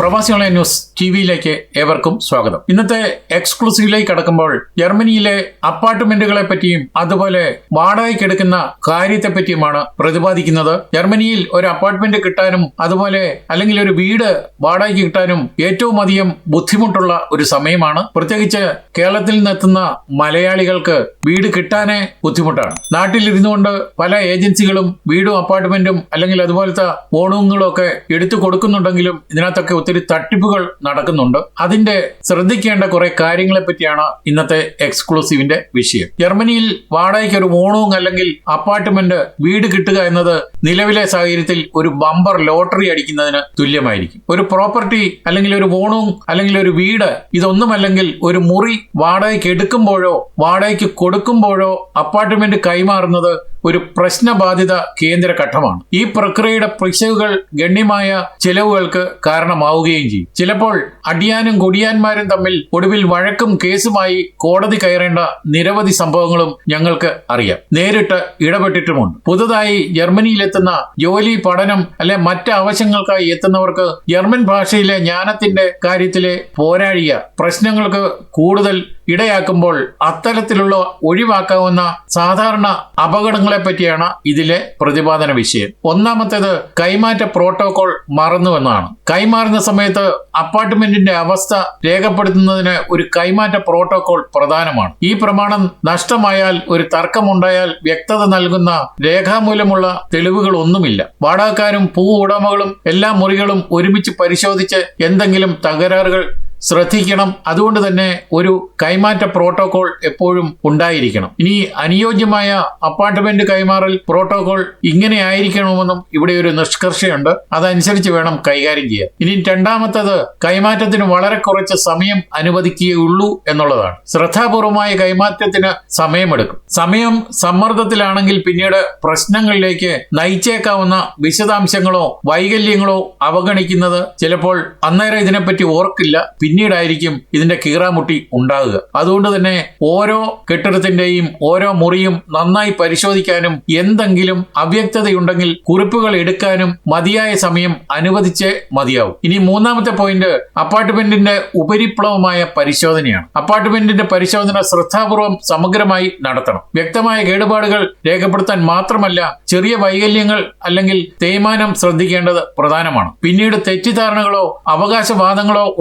പ്രവാസി online news T വിയിലേക്ക് ഏവർക്കും സ്വാഗതം. ഇന്നത്തെ എക്സ്ക്ലൂസീവിലേക്ക് കടക്കുമ്പോൾ ജർമ്മനിയിലെ അപ്പാർട്ട്മെന്റുകളെ പറ്റിയും അതുപോലെ വാടകയ്ക്ക് എടുക്കുന്ന കാര്യത്തെ പറ്റിയുമാണ് പ്രതിപാദിക്കുന്നത്. ജർമ്മനിയിൽ ഒരു അപ്പാർട്ട്മെന്റ് കിട്ടാനും അതുപോലെ അല്ലെങ്കിൽ ഒരു വീട് വാടകയ്ക്ക് കിട്ടാനും ഏറ്റവും അധികം ബുദ്ധിമുട്ടുള്ള ഒരു സമയമാണ്. പ്രത്യേകിച്ച് കേരളത്തിൽ നിന്നെത്തുന്ന മലയാളികൾക്ക് വീട് കിട്ടാനേ ബുദ്ധിമുട്ടാണ്. നാട്ടിൽ ഇരുന്നുകൊണ്ട് പല ഏജൻസികളും വീടും അപ്പാർട്ട്മെന്റും അല്ലെങ്കിൽ അതുപോലത്തെ ഓണങ്ങളും ഒക്കെ എടുത്തു കൊടുക്കുന്നുണ്ടെങ്കിലും ഇതിനകത്തൊക്കെ ഒത്തിരി തട്ടിപ്പുകൾ നടക്കുന്നുണ്ട്. അതിന്റെ ശ്രദ്ധിക്കേണ്ട കുറെ കാര്യങ്ങളെ പറ്റിയാണ് ഇന്നത്തെ എക്സ്ക്ലൂസീവിന്റെ വിഷയം. ജർമ്മനിയിൽ വാടകയ്ക്ക് ഒരു ഓണവും അല്ലെങ്കിൽ അപ്പാർട്ട്മെന്റ് വീട് കിട്ടുക എന്നത് നിലവിലെ സാഹചര്യത്തിൽ ഒരു ബമ്പർ ലോട്ടറി അടിക്കുന്നതിന് തുല്യമായിരിക്കും. ഒരു പ്രോപ്പർട്ടി അല്ലെങ്കിൽ ഒരു ഓണവും അല്ലെങ്കിൽ ഒരു വീട് ഇതൊന്നുമല്ലെങ്കിൽ ഒരു മുറി വാടകയ്ക്ക് എടുക്കുമ്പോഴോ വാടകയ്ക്ക് കൊടുക്കുമ്പോഴോ അപ്പാർട്ട്മെന്റ് കൈമാറുന്നത് ഒരു പ്രശ്നബാധിത കേന്ദ്ര ഘട്ടമാണ് ഈ പ്രക്രിയയുടെ പിശകുകൾ ഗണ്യമായ ചെലവുകൾക്ക് കാരണമാവുകയും ചെയ്യും. ചിലപ്പോൾ അടിയാനും കൊടിയാന്മാരും തമ്മിൽ ഒടുവിൽ വഴക്കും കേസുമായി കോടതി കയറേണ്ട നിരവധി സംഭവങ്ങളും ഞങ്ങൾക്ക് അറിയാം. നേരിട്ട് ഇടപെട്ടിട്ടുമുണ്ട്. പുതുതായി ജർമ്മനിയിലെത്തുന്ന ജോലി പഠനം അല്ലെ മറ്റ് ആവശ്യങ്ങൾക്കായി എത്തുന്നവർക്ക് ജർമ്മൻ ഭാഷയിലെ ജ്ഞാനത്തിന്റെ കാര്യത്തിലെ പോരാഴിയ പ്രശ്നങ്ങൾക്ക് കൂടുതൽ ഇടയാക്കുമ്പോൾ അത്തരത്തിലുള്ള ഒഴിവാക്കാവുന്ന സാധാരണ അപകടങ്ങളെ പറ്റിയാണ് ഇതിലെ പ്രതിപാദന വിഷയം. ഒന്നാമത്തേത് കൈമാറ്റ പ്രോട്ടോകോൾ മറന്നുവെന്നാണ്. കൈമാറുന്ന സമയത്ത് അപ്പാർട്ട്മെന്റിന്റെ അവസ്ഥ രേഖപ്പെടുത്തുന്നതിന് ഒരു കൈമാറ്റ പ്രോട്ടോകോൾ പ്രധാനമാണ്. ഈ പ്രമാണം നഷ്ടമായാൽ ഒരു തർക്കമുണ്ടായാൽ വ്യക്തത നൽകുന്ന രേഖാമൂലമുള്ള തെളിവുകൾ ഒന്നുമില്ല വാടകക്കാരും പൂ ഉടമകളും എല്ലാ മുറികളും ഒരുമിച്ച് പരിശോധിച്ച് എന്തെങ്കിലും തകരാറുകൾ ശ്രദ്ധിക്കണം. അതുകൊണ്ട് തന്നെ ഒരു കൈമാറ്റ പ്രോട്ടോകോൾ എപ്പോഴും ഉണ്ടായിരിക്കണം. ഇനി അനുയോജ്യമായ അപ്പാർട്ട്മെന്റ് കൈമാറൽ പ്രോട്ടോകോൾ ഇങ്ങനെ ആയിരിക്കണമെന്നും ഇവിടെ ഒരു നിഷ്കർഷയുണ്ട്. അതനുസരിച്ച് വേണം കൈകാര്യം ചെയ്യാൻ. ഇനി രണ്ടാമത്തത് കൈമാറ്റത്തിന് വളരെ കുറച്ച് സമയം അനുവദിക്കുകയുള്ളൂ എന്നുള്ളതാണ്. ശ്രദ്ധാപൂർവമായ കൈമാറ്റത്തിന് സമയമെടുക്കും. സമയം സമ്മർദ്ദത്തിലാണെങ്കിൽ പിന്നീട് പ്രശ്നങ്ങളിലേക്ക് നയിച്ചേക്കാവുന്ന വിശദാംശങ്ങളോ വൈകല്യങ്ങളോ അവഗണിക്കുന്നത് ചിലപ്പോൾ അന്നേരം ഇതിനെപ്പറ്റി ഓർക്കില്ല. പിന്നീടായിരിക്കും ഇതിന്റെ കീറാമുട്ടി ഉണ്ടാകുക അതുകൊണ്ട് തന്നെ ഓരോ കെട്ടിടത്തിന്റെയും ഓരോ മുറിയും നന്നായി പരിശോധിക്കാനും എന്തെങ്കിലും അവ്യക്തതയുണ്ടെങ്കിൽ കുറിപ്പുകൾ എടുക്കാനും മതിയായ സമയം അനുവദിച്ചേ മതിയാവും. ഇനി മൂന്നാമത്തെ പോയിന്റ് അപ്പാർട്ട്മെന്റിന്റെ ഉപരിപ്ലവമായ പരിശോധനയാണ്. അപ്പാർട്ട്മെന്റിന്റെ പരിശോധന ശ്രദ്ധാപൂർവം സമഗ്രമായി നടത്തണം. വ്യക്തമായ കേടുപാടുകൾ രേഖപ്പെടുത്താൻ മാത്രമല്ല ചെറിയ വൈകല്യങ്ങൾ അല്ലെങ്കിൽ തേയ്മാനം ശ്രദ്ധിക്കേണ്ടത് പ്രധാനമാണ്. പിന്നീട് തെറ്റിദ്ധാരണകളോ അവകാശവാദങ്ങളോ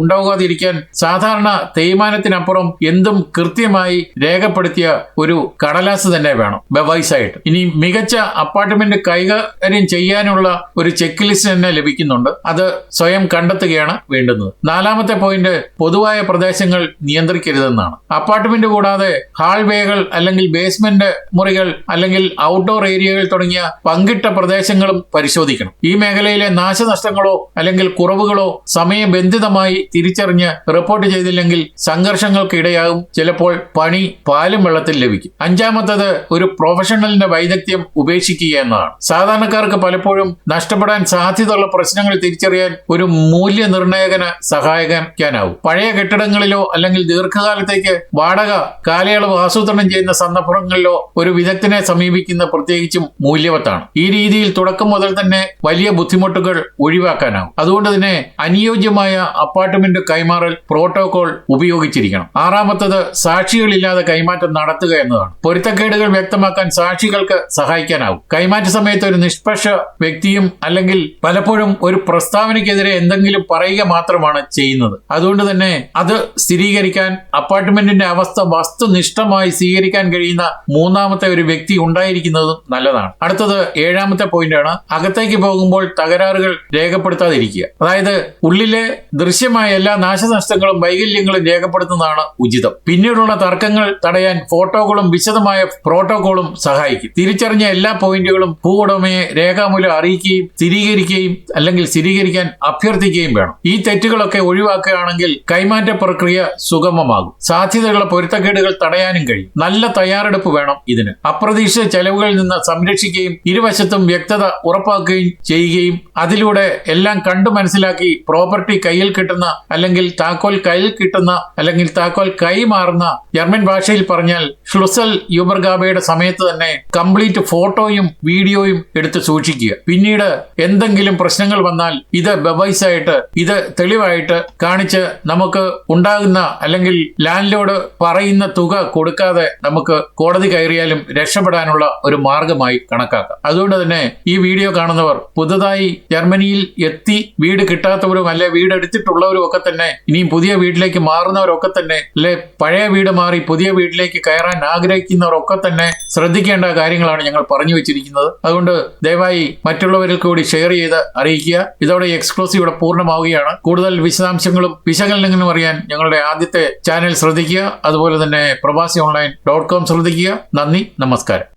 ഉണ്ടാകാതിരിക്കാൻ സാധാരണ തേയ്മാനത്തിനപ്പുറം എന്തും കൃത്യമായി രേഖപ്പെടുത്തിയ ഒരു കടലാസ് തന്നെ വേണം. ബവൈസായിട്ട് ഇനി മികച്ച അപ്പാർട്ട്മെന്റ് കൈകാര്യം ചെയ്യാനുള്ള ഒരു ചെക്ക് ലിസ്റ്റ് തന്നെ ലഭിക്കുന്നുണ്ട്. അത് സ്വയം കണ്ടെത്തുകയാണ് വേണ്ടുന്നത്. നാലാമത്തെ പോയിന്റ് പൊതുവായ പ്രദേശങ്ങൾ നിയന്ത്രിക്കരുതെന്നാണ്. അപ്പാർട്ട്മെന്റ് കൂടാതെ ഹാൾവേകൾ അല്ലെങ്കിൽ ബേസ്മെന്റ് മുറികൾ അല്ലെങ്കിൽ ഔട്ട്ഡോർ ഏരിയകൾ തുടങ്ങിയ പങ്കിട്ട പ്രദേശങ്ങളും പരിശോധിക്കണം. ഈ മേഖലയിലെ നാശനഷ്ടങ്ങളോ അല്ലെങ്കിൽ കുറവുകളോ സമയബന്ധിതമായി തിരിച്ചറിഞ്ഞ് റിപ്പോർട്ട് ചെയ്തില്ലെങ്കിൽ സംഘർഷങ്ങൾക്ക് ഇടയാകും ചിലപ്പോൾ പണി പാലും വെള്ളത്തിൽ ലഭിക്കും. അഞ്ചാമത്തത് ഒരു പ്രൊഫഷണലിന്റെ വൈദഗ്ധ്യം ഉപേക്ഷിക്കുക എന്നതാണ്. സാധാരണക്കാർക്ക് പലപ്പോഴും നഷ്ടപ്പെടാൻ സാധ്യതയുള്ള പ്രശ്നങ്ങൾ തിരിച്ചറിയാൻ ഒരു മൂല്യനിർണയകന് സഹായിക്കാനാവും. പഴയ കെട്ടിടങ്ങളിലോ അല്ലെങ്കിൽ ദീർഘകാലത്തേക്ക് വാടക കാലയളവ് ആസൂത്രണം ചെയ്യുന്ന സന്ദർഭങ്ങളിലോ ഒരു വിദഗ്ധനെ സമീപിക്കുന്ന പ്രത്യേകിച്ചും മൂല്യവത്താണ്. ഈ രീതിയിൽ തുടക്കം മുതൽ തന്നെ വലിയ ബുദ്ധിമുട്ടുകൾ ഒഴിവാക്കാനാവും. അതുകൊണ്ട് തന്നെ അനുയോജ്യമായ അപ്പാർട്ട്മെന്റ് കൈമാറൽ പ്രോട്ടോകോൾ ഉപയോഗിച്ചിരിക്കണം. ആറാമത്തത് സാക്ഷികളില്ലാതെ കൈമാറ്റം നടത്തുക എന്നതാണ്. പൊരുത്തക്കേടുകൾ വ്യക്തമാക്കാൻ സാക്ഷികൾക്ക് സഹായിക്കാനാവും. കൈമാറ്റ സമയത്ത് ഒരു നിഷ്പക്ഷ വ്യക്തിയും അല്ലെങ്കിൽ പലപ്പോഴും ഒരു പ്രസ്താവനയ്ക്കെതിരെ എന്തെങ്കിലും പറയുക മാത്രമാണ് ചെയ്യുന്നത്. അതുകൊണ്ട് തന്നെ അത് സ്ഥിരീകരിക്കാൻ അപ്പാർട്ട്മെന്റിന്റെ അവസ്ഥ വസ്തുനിഷ്ഠമായി സ്വീകരിക്കാൻ കഴിയുന്ന മൂന്നാമത്തെ ഒരു വ്യക്തി ഉണ്ടായിരിക്കുന്നതും നല്ലതാണ്. അടുത്തത് ഏഴാമത്തെ പോയിന്റ് ആണ് അകത്തേക്ക് പോകുമ്പോൾ തകരാറുകൾ രേഖപ്പെടുത്താതിരിക്കുക. അതായത് ഉള്ളിലെ ദൃശ്യമായ എല്ലാ നാശനഷ്ടങ്ങളും വൈകല്യങ്ങളും രേഖപ്പെടുത്തുന്നതാണ് ഉചിതം. പിന്നീടുള്ള തർക്കങ്ങൾ തടയാൻ ഫോട്ടോകളും വിശദമായ പ്രോട്ടോകോളും സഹായിക്കും. തിരിച്ചറിഞ്ഞ എല്ലാ പോയിന്റുകളും ഭൂ ഉടമയെ രേഖാമൂലം അറിയിക്കുകയും സ്ഥിരീകരിക്കുകയും അല്ലെങ്കിൽ സ്ഥിരീകരിക്കാൻ അഭ്യർത്ഥിക്കുകയും വേണം. ഈ തെറ്റുകളൊക്കെ ഒഴിവാക്കുകയാണെങ്കിൽ കൈമാറ്റ പ്രക്രിയ സുഗമമാകും. സാധ്യതയുള്ള പൊരുത്തക്കേടുകൾ തടയാനും കഴിയും. നല്ല തയ്യാറെടുപ്പ് വേണം ഇതിന്. അപ്രതീക്ഷിത ചെലവുകളിൽ നിന്ന് സംരക്ഷിക്കുകയും ഇരുവശത്തും വ്യക്തത ഉറപ്പാക്കുകയും ചെയ്യുകയും അതിലൂടെ എല്ലാം കണ്ടു മനസ്സിലാക്കി പ്രോപ്പർട്ടി കയ്യിൽ കിട്ടുന്ന അല്ലെങ്കിൽ താക്കോൽ കയ്യിൽ കിട്ടുന്ന അല്ലെങ്കിൽ താക്കോൽ കൈമാറുന്ന ജർമ്മൻ ഭാഷയിൽ പറഞ്ഞാൽ ഷ്ലുസൽ യൂബർഗാബയുടെ സമയത്ത് തന്നെ കംപ്ലീറ്റ് ഫോട്ടോയും വീഡിയോയും എടുത്ത് സൂക്ഷിക്കുക. പിന്നീട് എന്തെങ്കിലും പ്രശ്നങ്ങൾ വന്നാൽ ഇത് ബെബൈസായിട്ട് ഇത് തെളിവായിട്ട് കാണിച്ച് നമുക്ക് ഉണ്ടാകുന്ന അല്ലെങ്കിൽ ലാൻഡ് ലോഡ് പറയുന്ന തുക കൊടുക്കാതെ നമുക്ക് കോടതി കയറിയാലും രക്ഷപ്പെടാനുള്ള ഒരു മാർഗമായി കണക്കാക്കാം. അതുകൊണ്ട് തന്നെ ഈ വീഡിയോ കാണുന്നവർ പുതുതായി ജർമ്മനിയിൽ എത്തി വീട് കിട്ടാത്തവരും അല്ലെ വീട് എടുത്തിട്ടുള്ളവരും ഒക്കെ തന്നെ ഇനിയും പുതിയ വീട്ടിലേക്ക് മാറുന്നവരൊക്കെ തന്നെ അല്ലെ പഴയ വീട് മാറി പുതിയ വീട്ടിലേക്ക് കയറാൻ ആഗ്രഹിക്കുന്നവരൊക്കെ തന്നെ ശ്രദ്ധിക്കേണ്ട കാര്യങ്ങളാണ് ഞങ്ങൾ പറഞ്ഞു വെച്ചിരിക്കുന്നത്. അതുകൊണ്ട് ദയവായി മറ്റുള്ളവരിൽ കൂടി ഷെയർ ചെയ്ത് അറിയിക്കുക. ഇതോടെ എക്സ്ക്ലൂസീവ് ഇവിടെ പൂർണമാവുകയാണ്. കൂടുതൽ വിശദാംശങ്ങളും വിശകലനങ്ങളും അറിയാൻ ഞങ്ങളുടെ ആദ്യത്തെ ചാനൽ ശ്രദ്ധിക്കുക. അതുപോലെ തന്നെ പ്രവാസി ഓൺലൈൻ ഡോട്ട് കോം ശ്രദ്ധിക്കുക. നന്ദി നമസ്കാരം.